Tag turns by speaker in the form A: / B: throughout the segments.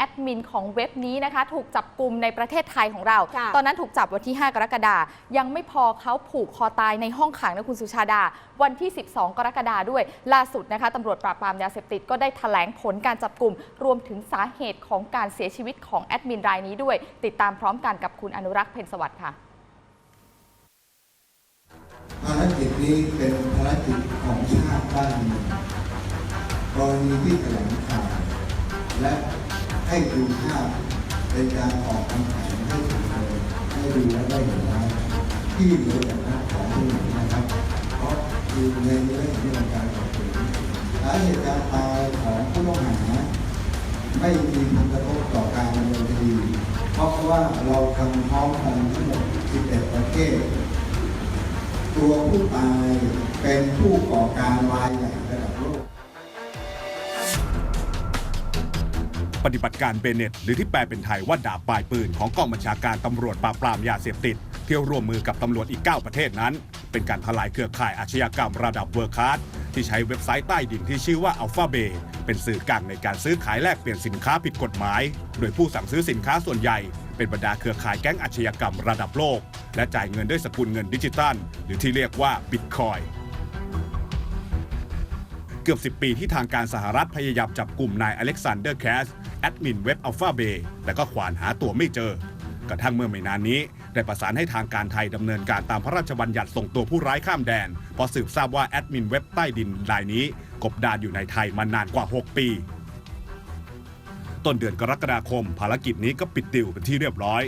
A: แอดมินของเว็บนี้นะคะ ถูกจับกลุ่มในประเทศไทยของเรา
B: ค่ะ
A: ตอนนั้นถูกจับวันที่ 5 กรกฎาคมยังไม่พอเขาผูกคอตายในห้องขังนะคุณสุชาดา วันที่ 12 กรกฎาคมด้วย ล่าสุดนะคะตำรวจปราบปรามยาเสพติดก็ได้แถลงผลการจับกลุ่ม รวมถึงสาเหตุของการเสียชีวิตของแอดมินรายนี้ด้วย ติดตามพร้อมกันกับคุณอนุรักษ์เพ็ญสวัสดิ์ค่ะ
C: ภารกิจนี้เป็นภารกิจของชาติบ้านเมืองกรณีที่แถลงข่าวและ ให้ดูภาพเป็นการออกคำแถลงให้สื่อมวลชนให้ดูและได้เห็นว่าที่เหลือจากนั้นของผู้หญิงนะครับ เพราะอยู่ในเรื่องที่เป็นการสอบสวนสาเหตุการตายของผู้ต้องหาไม่มีผลกระทบต่อการดำเนินคดีเพราะว่าเราทำพร้อมกันทั้งหมด11ประเทศ ตัวผู้ตายเป็นผู้ก่อการรายใหญ่ระดับโลก
D: ปฏิบัติการเบเนตหรือที่แปลเป็นไทยว่าดาบปลายปืนของกองบัญชาการตำรวจปราบปรามยาเสพติดที่ร่วมมือกับตำรวจอีก 9 ประเทศนั้น เป็นการทลายเครือข่ายอาชญากรรมระดับเวอร์คาร์ดที่ใช้เว็บไซต์ใต้ดินที่ชื่อว่าอัลฟาเบเป็นสื่อกลางในการซื้อขายแลกเปลี่ยนสินค้าผิดกฎหมาย โดยผู้สั่งซื้อสินค้าส่วนใหญ่เป็นบรรดาเครือข่ายแก๊งอาชญากรรมระดับโลก และจ่ายเงินด้วยสกุลเงินดิจิตัล หรือที่เรียกว่าบิตคอยเกือบ 10 ปีที่ทางการสหรัฐพยายามจับกลุ่มนายอเล็กซานเดอร์แคส แอดมินเว็บอัลฟาเบแต่ก็ขวานหาตัวไม่เจอ กระทั่งเมื่อไม่นานนี้ ได้ประสานให้ทางการไทยดำเนินการตามพระราชบัญญัติส่งตัวผู้ร้ายข้ามแดนเพอสืบทราบว่าแอดมินเว็บใต้ดินรายนี้ กบดานอยู่ในไทยมานานกว่า 6 ปี ต้นเดือนกรกฎาคม ภารกิจนี้ก็ปิดติวเป็นที่เรียบร้อย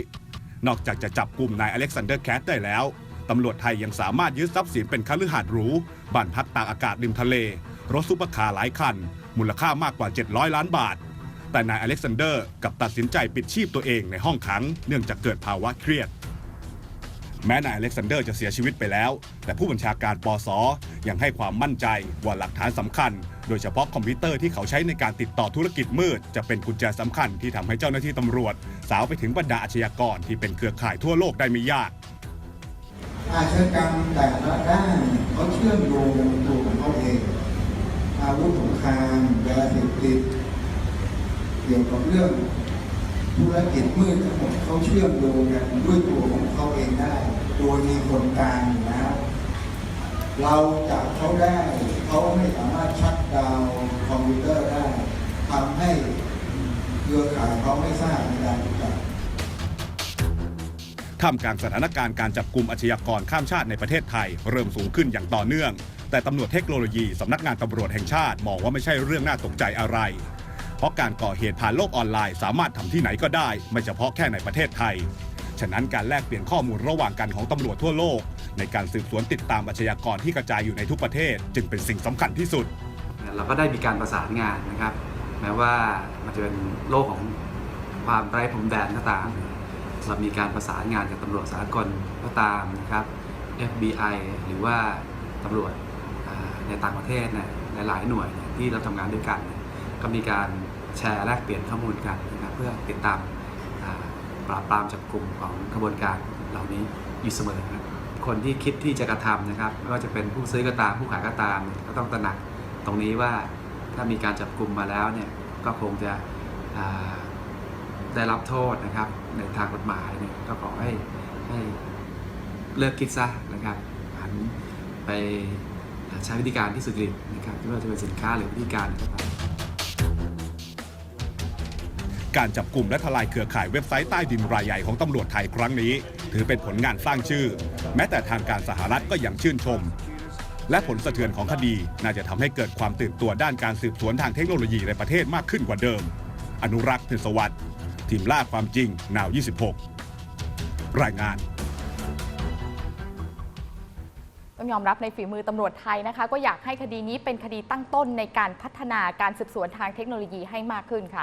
D: นอกจากจะจับกลุ่มนายอเล็กซานเดอร์แคสได้แล้วตำรวจไทยยังสามารถยึดทรัพย์สินเป็นคฤหาสน์หรูบ้านพักตากอากาศริมทะเล รถซุปเปอร์คาร์หลายคัน มูลค่ามากกว่า 700 ล้านบาท แต่นายอเล็กซานเดอร์กับตัดสินใจปิดชีพตัวเองในห้องขังเนื่องจากเกิดภาวะเครียด แม้นายอเล็กซานเดอร์จะเสียชีวิตไปแล้ว แต่ผู้บัญชาการปสยังให้ความมั่นใจว่าหลักฐานสำคัญ โดยเฉพาะคอมพิวเตอร์ที่เขาใช้ในการติดต่อธุรกิจมืด จะเป็นกุญแจสำคัญที่ทำให้เจ้าหน้าที่ตำรวจ สาวไปถึงบรรดาอาชญากรที่เป็นเครือข่ายทั่วโลกได้ไม่ยาก
C: อาชญากรรมแต่ละด้านเขาเชื่อมโยงกันตัวของเขาเองอาวุธสงครามยาเสพติด เกี่ยวกับเรื่องธุรกิจมืดทั้งหมดเขาเชื่อมโยงกันด้วยตัวของเขาเองได้ โดยมีคนกลางอยู่แล้วเราจับเขาได้เขาไม่สามารถชักดาวคอมพิวเตอร์ได้ทำให้เครือข่ายเขาไม่ทราบในการจับ
D: ท่ามกลางสถานการณ์การจับกลุ่มอาชญากรข้ามชาติในประเทศไทย เริ่มสูงขึ้นอย่างต่อเนื่อง แต่ตำรวจเทคโนโลยีสำนักงานตำรวจแห่งชาติ มองว่าไม่ใช่เรื่องน่าตกใจอะไร ราะการก่อเหตุผ่านโลกออนไลน์สามารถทำที่ไหนก็ได้ ไม่เฉพาะแค่ในประเทศไทย ฉะนั้นการแลกเปลี่ยนข้อมูลระหว่างกันของตำรวจทั่วโลก ในการสืบสวนติดตามอาชญากรที่กระจายอยู่ในทุกประเทศ จึงเป็นสิ่งสำคัญที่สุด
E: เราก็ได้มีการประสานงานนะครับ แม้ว่ามันจะเป็นโลกของความไร้พรมแดนก็ตามเรามีการประสานงานกับตำรวจสากลก็ตามนะครับ FBI หรือว่าตำรวจในต่างประเทศนี่ยหลายๆหน่วยที่เราทำงานด้วยกัน ก็มีการ แชร์แลกเปลี่ยนข้อมูลกันนะครับเพื่อติดตามปราบปรามจับกลุ่มของกระบวนการเหล่านี้อยู่เสมอนะครับคนที่คิดที่จะกระทำนะครับไม่ว่าจะเป็นผู้ซื้อก็ตามผู้ขายก็ตาม ก็ต้องตระหนักตรงนี้ว่าถ้ามีการจับกลุ่มมาแล้วเนี่ยก็คงจะได้รับโทษนะครับในทางกฎหมายเนี่ยก็ขอให้ให้เลิกคิดซะนะครับหันไปใช้วิธีการที่สุจริตนะครับไม่ว่าจะเป็นสินค้าหรือวิธีการก็ตาม
D: การจับกลุ่มและทลายเครือข่ายเว็บไซต์ใต้ดินรายใหญ่ของตำรวจไทยครั้งนี้ ถือเป็นผลงานสร้างชื่อ แม้แต่ทางการสหรัฐก็ยังชื่นชม และผลสะเทือนของคดีน่าจะทำให้เกิดความตื่นตัวด้านการสืบสวนทางเทคโนโลยีในประเทศมากขึ้นกว่าเดิม อนุรักษ์เพ็ญสวัสดิ์ทีมล่าความจริงนาว 26 รายงาน
A: ต้องยอมรับในฝีมือตำรวจไทยนะคะ ก็อยากให้คดีนี้เป็นคดีตั้งต้นในการพัฒนาการสืบสวนทางเทคโนโลยีให้มากขึ้นค่ะ